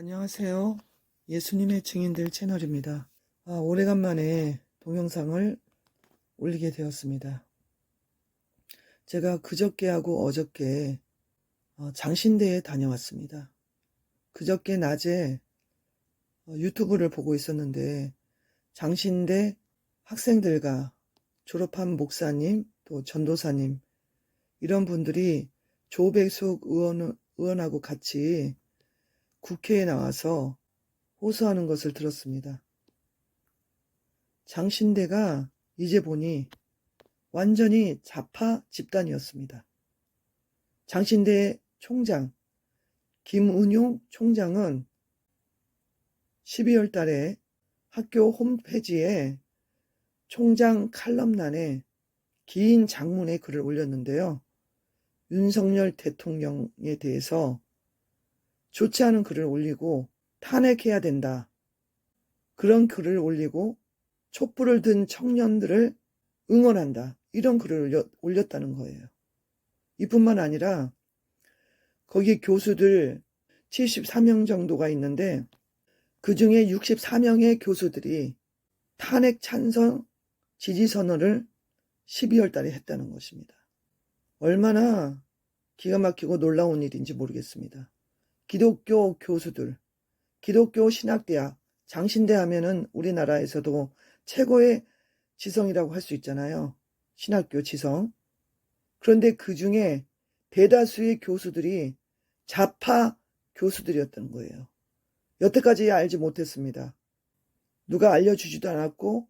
안녕하세요. 예수님의 증인들 채널입니다. 아, 오래간만에 동영상을 올리게 되었습니다. 제가 그저께하고 어저께 어, 장신대에 다녀왔습니다. 그저께 낮에 어, 유튜브를 보고 있었는데 장신대 학생들과 졸업한 목사님 또 전도사님 이런 분들이 조백숙 의원, 의원하고 같이 국회에 나와서 호소하는 것을 들었습니다. 장신대가 이제 보니 완전히 좌파 집단이었습니다. 장신대 총장, 김은용 총장은 12월 달에 학교 홈페이지에 총장 칼럼란에 긴 장문의 글을 올렸는데요. 윤석열 대통령에 대해서 좋지 않은 글을 올리고 탄핵해야 된다. 그런 글을 올리고 촛불을 든 청년들을 응원한다. 이런 글을 올렸, 다는 거예요. 이뿐만 아니라 거기 교수들 74명 정도가 있는데 그 중에 64명의 교수들이 탄핵 찬성 지지 선언을 12월 달에 했다는 것입니다. 얼마나 기가 막히고 놀라운 일인지 모르겠습니다. 기독교 교수들, 기독교 신학대학, 장신대 하면은 우리나라에서도 최고의 지성이라고 할 수 있잖아요. 신학교 지성. 그런데 그 중에 대다수의 교수들이 좌파 교수들이었던 거예요. 여태까지 알지 못했습니다. 누가 알려주지도 않았고,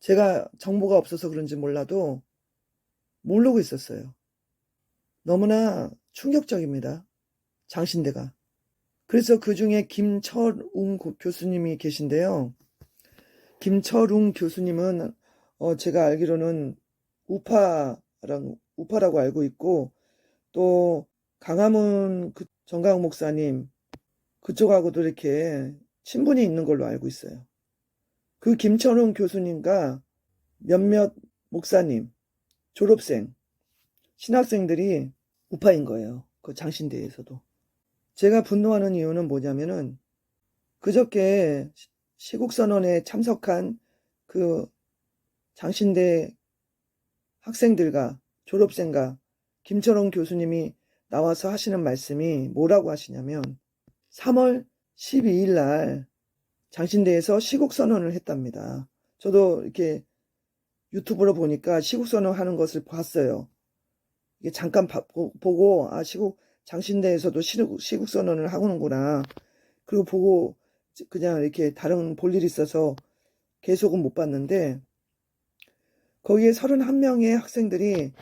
제가 정보가 없어서 그런지 몰라도 모르고 있었어요. 너무나 충격적입니다. 장신대가. 그래서 그 중에 김철웅 교수님이 계신데요. 김철웅 교수님은 어 제가 알기로는 우파랑 우파라고 알고 있고 또 강화문 그 정강 목사님 그쪽하고도 이렇게 친분이 있는 걸로 알고 있어요. 그 김철웅 교수님과 몇몇 목사님, 졸업생, 신학생들이 우파인 거예요. 그 장신대에서도. 제가 분노하는 이유는 뭐냐면은 그저께 시국선언에 참석한 그 장신대 학생들과 졸업생과 김철원 교수님이 나와서 하시는 말씀이 뭐라고 하시냐면 3월 12일 날 장신대에서 시국선언을 했답니다. 저도 이렇게 유튜브로 보니까 시국선언 하는 것을 봤어요. 이게 잠깐 바, 보고 아 시국 장신대에서도 시국, 시국 선언을 하고는구나. 그리고 보고 그냥 이렇게 다른 볼 일이 있어서 계속은 못 봤는데 거기에 31명의 학생들이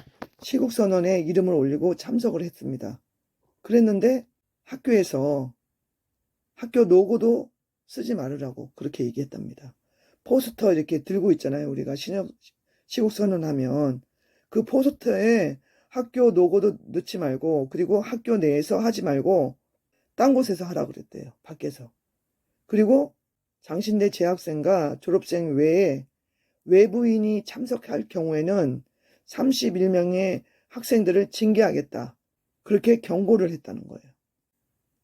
시국 선언에 이름을 올리고 참석을 했습니다. 그랬는데 학교에서 학교 로고도 쓰지 말으라고 그렇게 얘기했답니다. 포스터 이렇게 들고 있잖아요. 우리가 시국 선언하면 그 포스터에 학교 로고도 넣지 말고 그리고 학교 내에서 하지 말고 딴 곳에서 하라 그랬대요. 밖에서. 그리고 장신대 재학생과 졸업생 외에 외부인이 참석할 경우에는 31명의 학생들을 징계하겠다. 그렇게 경고를 했다는 거예요.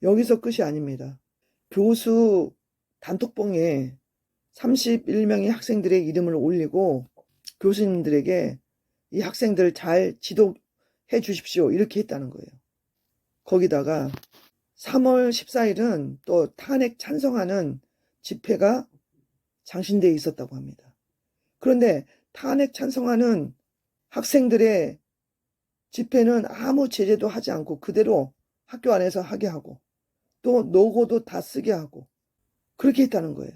여기서 끝이 아닙니다. 교수 단톡방에 31명의 학생들의 이름을 올리고 교수님들에게 이 학생들을 잘 지도 해 주십시오. 이렇게 했다는 거예요. 거기다가 3월 14일은 또 탄핵 찬성하는 집회가 장신대에 있었다고 합니다. 그런데 탄핵 찬성하는 학생들의 집회는 아무 제재도 하지 않고 그대로 학교 안에서 하게 하고 또 노고도 다 쓰게 하고 그렇게 했다는 거예요.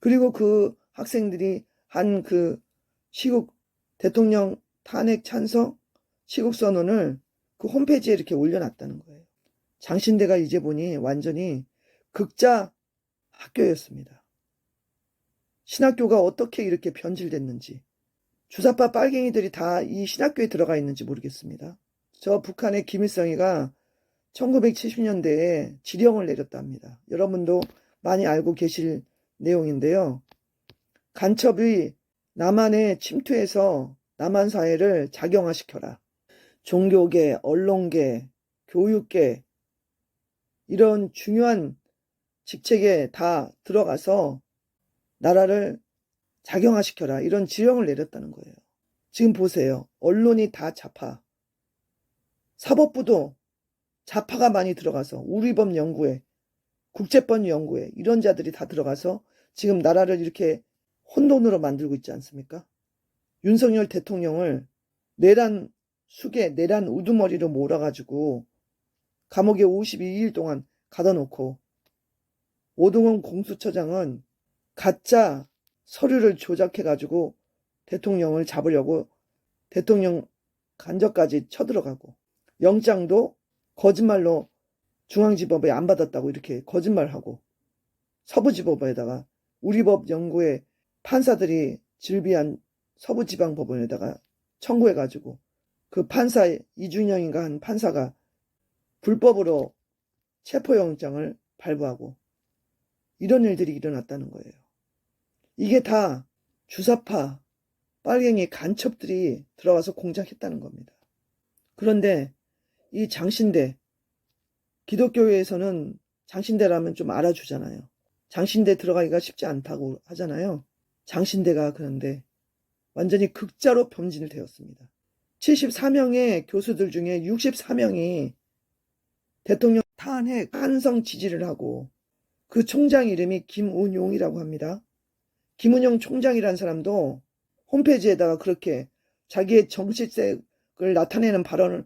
그리고 그 학생들이 한 그 시국 대통령 탄핵 찬성 시국선언을 그 홈페이지에 이렇게 올려놨다는 거예요. 장신대가 이제 보니 완전히 극자 학교였습니다. 신학교가 어떻게 이렇게 변질됐는지 주사파 빨갱이들이 다 이 신학교에 들어가 있는지 모르겠습니다. 저 북한의 김일성이가 1970년대에 지령을 내렸답니다. 여러분도 많이 알고 계실 내용인데요. 간첩이 남한에 침투해서 남한 사회를 작용화시켜라. 종교계, 언론계, 교육계 이런 중요한 직책에 다 들어가서 나라를 작용화시켜라. 이런 지령을 내렸다는 거예요. 지금 보세요. 언론이 다 좌파. 사법부도 좌파가 많이 들어가서 우리법 연구에 국제법 연구에 이런 자들이 다 들어가서 지금 나라를 이렇게 혼돈으로 만들고 있지 않습니까? 윤석열 대통령을 내란 숙에 내란 우두머리로 몰아가지고 감옥에 52일 동안 가둬놓고 오동원 공수처장은 가짜 서류를 조작해가지고 대통령을 잡으려고 대통령 간접까지 쳐들어가고 영장도 거짓말로 중앙지법에 안 받았다고 이렇게 거짓말하고 서부지법에다가 우리 법 연구에 판사들이 질비한 서부지방법원에다가 청구해가지고 그 판사 이준영인가 한 판사가 불법으로 체포영장을 발부하고 이런 일들이 일어났다는 거예요. 이게 다 주사파 빨갱이 간첩들이 들어가서 공작했다는 겁니다. 그런데 이 장신대 기독교회에서는 장신대라면 좀 알아주잖아요. 장신대 들어가기가 쉽지 않다고 하잖아요. 장신대가 그런데 완전히 극자로 변진을 되었습니다. 74명의 교수들 중에 64명이 대통령 탄핵 찬성 지지를 하고 그 총장 이름이 김운용이라고 합니다. 김운용 총장이라는 사람도 홈페이지에다가 그렇게 자기의 정치색을 나타내는 발언을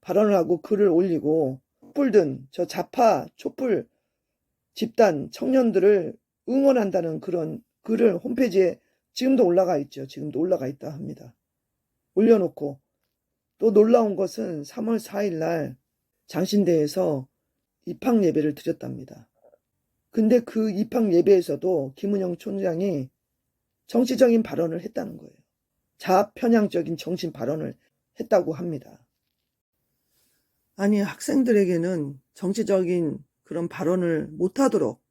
발언을 하고 글을 올리고 촛불 든 저 좌파 촛불 집단 청년들을 응원한다는 그런 글을 홈페이지에 지금도 올라가 있죠. 지금도 올라가 있다 합니다. 올려놓고 또 놀라운 것은 3월 4일 날 장신대에서 입학 예배를 드렸답니다. 근데 그 입학 예배에서도 김은영 총장이 정치적인 발언을 했다는 거예요. 좌편향적인 정신 발언을 했다고 합니다. 아니, 학생들에게는 정치적인 그런 발언을 못하도록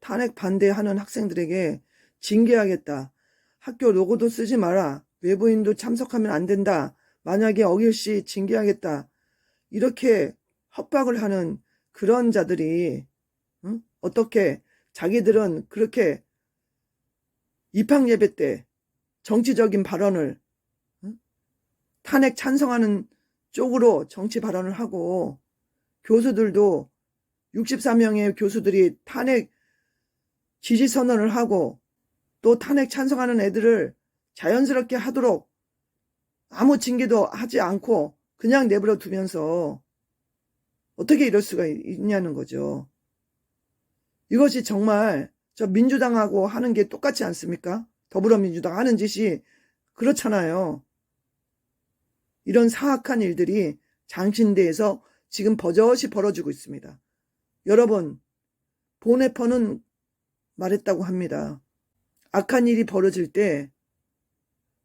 탄핵 반대하는 학생들에게 징계하겠다. 학교 로고도 쓰지 마라. 외부인도 참석하면 안 된다. 만약에 어길 시 징계하겠다. 이렇게 협박을 하는 그런 자들이 응? 어떻게 자기들은 그렇게 입학 예배 때 정치적인 발언을 응? 탄핵 찬성하는 쪽으로 정치 발언을 하고 교수들도 64명의 교수들이 탄핵 지지 선언을 하고 또 탄핵 찬성하는 애들을 자연스럽게 하도록 아무 징계도 하지 않고 그냥 내버려 두면서 어떻게 이럴 수가 있냐는 거죠. 이것이 정말 저 민주당하고 하는 게 똑같지 않습니까? 더불어민주당 하는 짓이 그렇잖아요. 이런 사악한 일들이 장신대에서 지금 버젓이 벌어지고 있습니다. 여러분, 보네퍼는 말했다고 합니다. 악한 일이 벌어질 때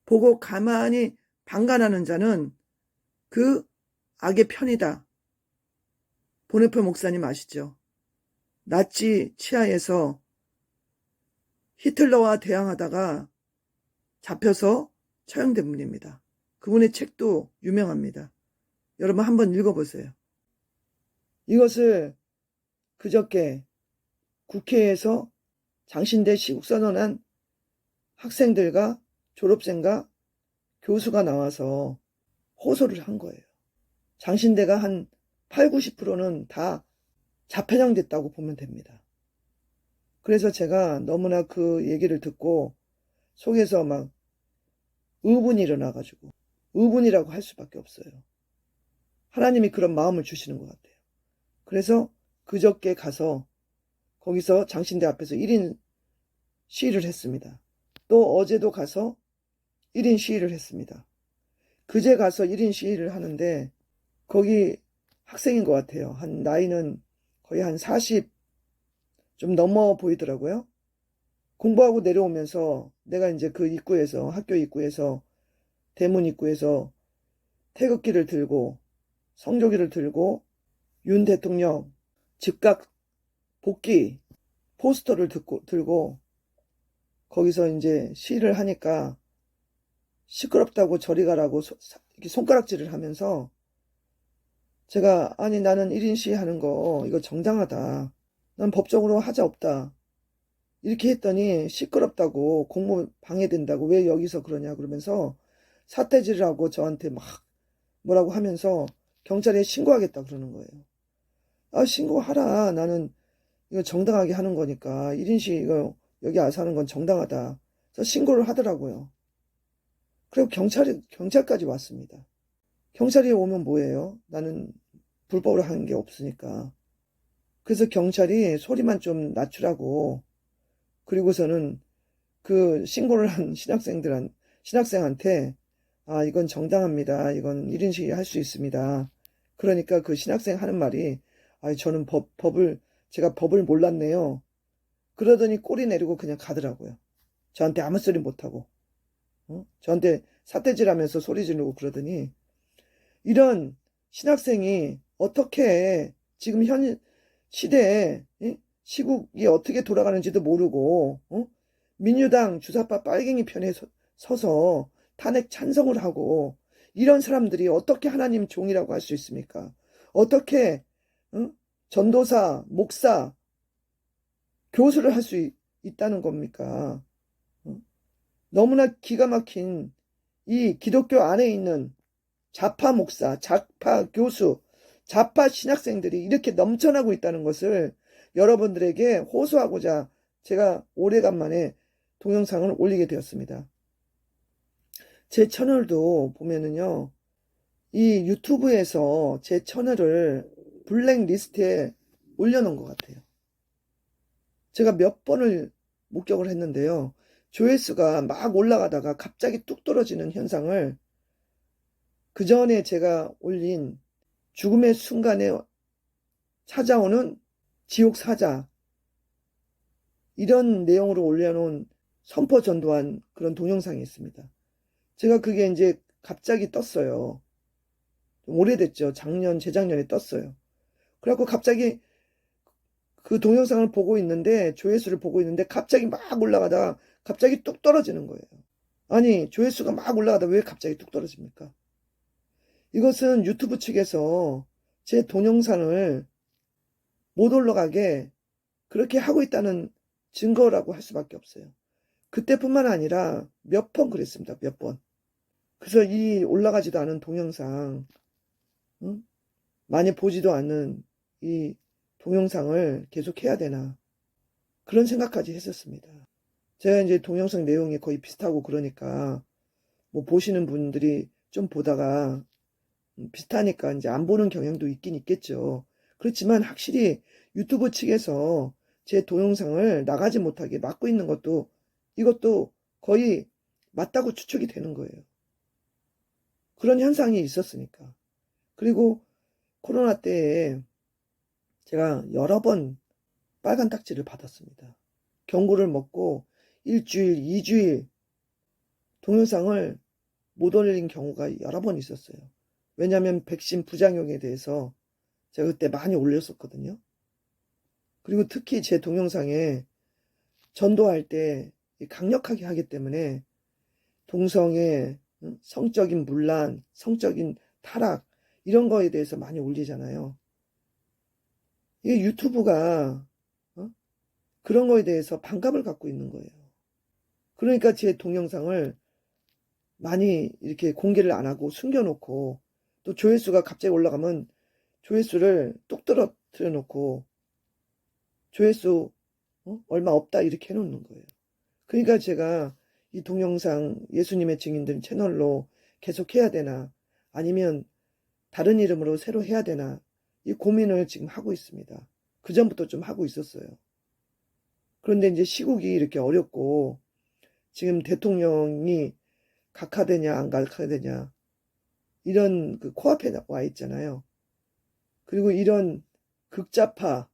보고 가만히 방관하는 자는 그 악의 편이다. 보네퍼 목사님 아시죠? 나치 치하에서 히틀러와 대항하다가 잡혀서 처형된 분입니다. 그분의 책도 유명합니다. 여러분 한번 읽어보세요. 이것을 그저께 국회에서 장신대 시국선언한 학생들과 졸업생과 교수가 나와서 호소를 한 거예요. 장신대가 한 8, 90%는 다 자폐장됐다고 보면 됩니다. 그래서 제가 너무나 그 얘기를 듣고 속에서 막 의분이 일어나가지고 의분이라고 할 수밖에 없어요. 하나님이 그런 마음을 주시는 것 같아요. 그래서 그저께 가서 거기서 장신대 앞에서 1인 시위를 했습니다. 또 어제도 가서 1인 시위를 했습니다. 그제 가서 1인 시위를 하는데 거기 학생인 것 같아요. 한 나이는 거의 한 40 좀 넘어 보이더라고요. 공부하고 내려오면서 내가 이제 그 입구에서 학교 입구에서 대문 입구에서 태극기를 들고 성조기를 들고 윤 대통령 즉각 복귀 포스터를 듣고, 들고 거기서 이제 시위를 하니까 시끄럽다고 저리 가라고 소, 손가락질을 하면서 제가 아니 나는 1인 시위 하는 거 이거 정당하다. 난 법적으로 하자 없다. 이렇게 했더니 시끄럽다고 공무 방해된다고 왜 여기서 그러냐 그러면서 사태질을 하고 저한테 막 뭐라고 하면서 경찰에 신고하겠다 그러는 거예요. 아, 신고하라. 나는 이거 정당하게 하는 거니까 1인실 이거 여기 와서 하는 건 정당하다. 그래서 신고를 하더라고요. 그리고 경찰이, 경찰까지 왔습니다. 경찰이 오면 뭐예요? 나는 불법으로 하는 게 없으니까. 그래서 경찰이 소리만 좀 낮추라고 그리고서는 그 신고를 한 신학생들한 신학생한테 아 이건 정당합니다. 이건 1인 시위 할 수 있습니다. 그러니까 그 신학생 하는 말이 아 저는 법 법을 제가 법을 몰랐네요. 그러더니 꼬리 내리고 그냥 가더라고요. 저한테 아무 소리 못 하고 어? 저한테 사태질하면서 소리 지르고 그러더니 이런 신학생이 어떻게 지금 현 시대에 예? 시국이 어떻게 돌아가는지도 모르고 어? 민주당 주사파 빨갱이 편에 서, 서서 탄핵 찬성을 하고 이런 사람들이 어떻게 하나님 종이라고 할 수 있습니까? 어떻게 어? 전도사, 목사, 교수를 할 수 있다는 겁니까? 어? 너무나 기가 막힌 이 기독교 안에 있는 좌파 목사, 좌파 교수, 좌파 신학생들이 이렇게 넘쳐나고 있다는 것을 여러분들에게 호소하고자 제가 오래간만에 동영상을 올리게 되었습니다. 제 채널도 보면은요, 이 유튜브에서 제 채널을 블랙리스트에 올려놓은 것 같아요. 제가 몇 번을 목격을 했는데요. 조회수가 막 올라가다가 갑자기 뚝 떨어지는 현상을 그 전에 제가 올린 죽음의 순간에 찾아오는 지옥 사자 이런 내용으로 올려놓은 선포 전도한 그런 동영상이 있습니다. 제가 그게 이제 갑자기 떴어요. 좀 오래됐죠. 작년, 재작년에 떴어요. 그래갖고 갑자기 그 동영상을 보고 있는데 조회수를 보고 있는데 갑자기 막 올라가다가 갑자기 뚝 떨어지는 거예요. 아니 조회수가 막 올라가다 왜 갑자기 뚝 떨어집니까? 이것은 유튜브 측에서 제 동영상을 못 올라가게 그렇게 하고 있다는 증거라고 할 수밖에 없어요. 그때뿐만 아니라 몇 번 그랬습니다. 몇 번. 그래서 이 올라가지도 않은 동영상, 응? 많이 보지도 않는 이 동영상을 계속 해야 되나 그런 생각까지 했었습니다. 제가 이제 동영상 내용이 거의 비슷하고 그러니까 뭐 보시는 분들이 좀 보다가 비슷하니까 이제 안 보는 경향도 있긴 있겠죠. 그렇지만 확실히 유튜브 측에서 제 동영상을 나가지 못하게 막고 있는 것도 이것도 거의 맞다고 추측이 되는 거예요. 그런 현상이 있었으니까. 그리고 코로나 때에 제가 여러 번 빨간 딱지를 받았습니다. 경고를 먹고 일주일, 이주일 동영상을 못 올린 경우가 여러 번 있었어요. 왜냐하면 백신 부작용에 대해서 제가 그때 많이 올렸었거든요. 그리고 특히 제 동영상에 전도할 때 강력하게 하기 때문에 동성애, 성적인 문란, 성적인 타락 이런 거에 대해서 많이 올리잖아요. 이게 유튜브가 어? 그런 거에 대해서 반감을 갖고 있는 거예요. 그러니까 제 동영상을 많이 이렇게 공개를 안 하고 숨겨놓고 또 조회수가 갑자기 올라가면 조회수를 뚝 떨어뜨려 놓고 조회수 어? 얼마 없다 이렇게 해놓는 거예요. 그러니까 제가 이 동영상 예수님의 증인들 채널로 계속 해야 되나 아니면 다른 이름으로 새로 해야 되나 이 고민을 지금 하고 있습니다. 그 전부터 좀 하고 있었어요. 그런데 이제 시국이 이렇게 어렵고 지금 대통령이 각하되냐 안 각하되냐 이런 그 코앞에 와 있잖아요. 그리고 이런 극자파,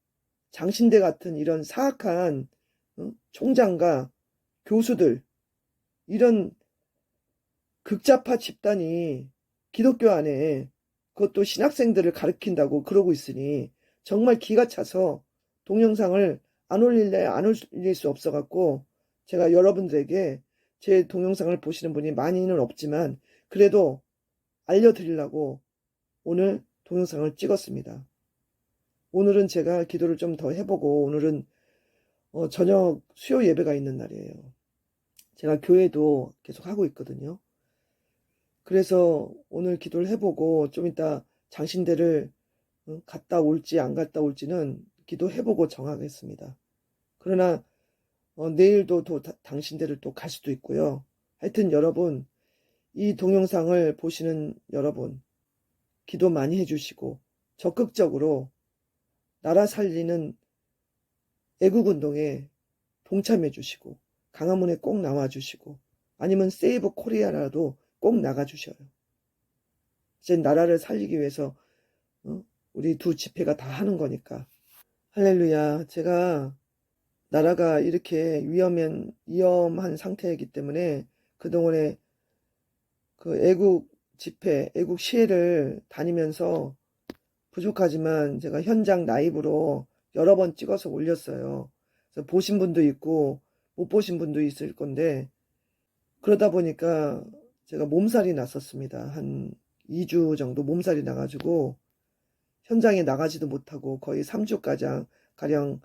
장신대 같은 이런 사악한 어? 총장과 교수들, 이런 극자파 집단이 기독교 안에 그것도 신학생들을 가르친다고 그러고 있으니 정말 기가 차서 동영상을 안 올릴래 안 올릴 수 없어 갖고 제가 여러분들에게 제 동영상을 보시는 분이 많이는 없지만 그래도 알려드리려고 오늘 동영상을 찍었습니다. 오늘은 제가 기도를 좀 더 해보고 오늘은 어, 저녁 수요 예배가 있는 날이에요. 제가 교회도 계속 하고 있거든요. 그래서 오늘 기도를 해보고 좀 이따 장신대를 어, 갔다 올지 안 갔다 올지는 기도해보고 정하겠습니다. 그러나 어, 내일도 또 다- 당신대를 또갈 수도 있고요. 하여튼 여러분 이 동영상을 보시는 여러분 기도 많이 해주시고 적극적으로 나라 살리는 애국운동에 동참해 주시고 강화문에 꼭 나와 주시고 아니면 세이브 코리아라도 꼭 나가 주셔요. 이제 나라를 살리기 위해서 어? 우리 두 집회가 다 하는 거니까 할렐루야. 제가 나라가 이렇게 위험한 위험한 상태이기 때문에 그동안에 그 애국 집회, 애국 시회를 다니면서 부족하지만 제가 현장 라이브로 여러 번 찍어서 올렸어요. 그래서 보신 분도 있고 못 보신 분도 있을 건데 그러다 보니까 제가 몸살이 났었습니다. 한 2주 정도 몸살이 나가지고 현장에 나가지도 못하고 거의 3주 가량 가량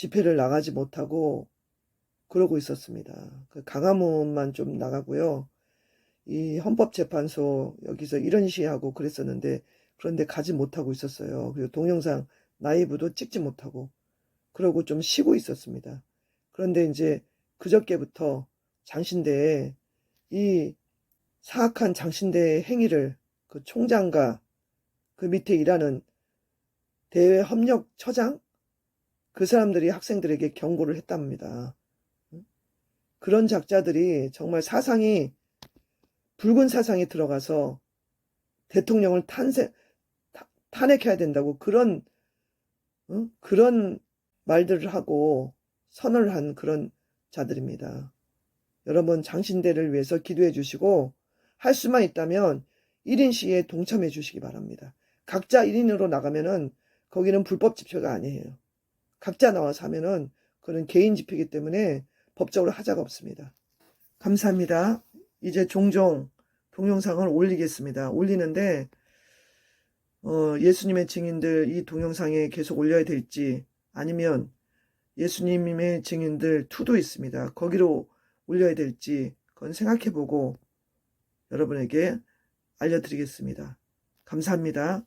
집회를 나가지 못하고 그러고 있었습니다. 그 강화문만 좀 나가고요. 이 헌법재판소 여기서 이런 시하고 그랬었는데 그런데 가지 못하고 있었어요. 그리고 동영상 라이브도 찍지 못하고 그러고 좀 쉬고 있었습니다. 그런데 이제 그저께부터 장신대에 이 사악한 장신대의 행위를 그 총장과 그 밑에 일하는 대외 협력 처장 그 사람들이 학생들에게 경고를 했답니다. 그런 작자들이 정말 사상이 붉은 사상에 들어가서 대통령을 탄생 타- 탄핵해야 된다고 그런 어? 그런 말들을 하고 선언을 한 그런 자들입니다. 여러분 장신대를 위해서 기도해 주시고 할 수만 있다면 1인 시위에 동참해 주시기 바랍니다. 각자 1인으로 나가면은 거기는 불법 집회가 아니에요. 각자 나와서 하면은 그런 개인 집회이기 때문에 법적으로 하자가 없습니다. 감사합니다. 이제 종종 동영상을 올리겠습니다. 올리는데 어, 예수님의 증인들 이 동영상에 계속 올려야 될지 아니면 예수님의 증인들 2도 있습니다. 거기로 올려야 될지 그건 생각해보고 여러분에게 알려드리겠습니다. 감사합니다.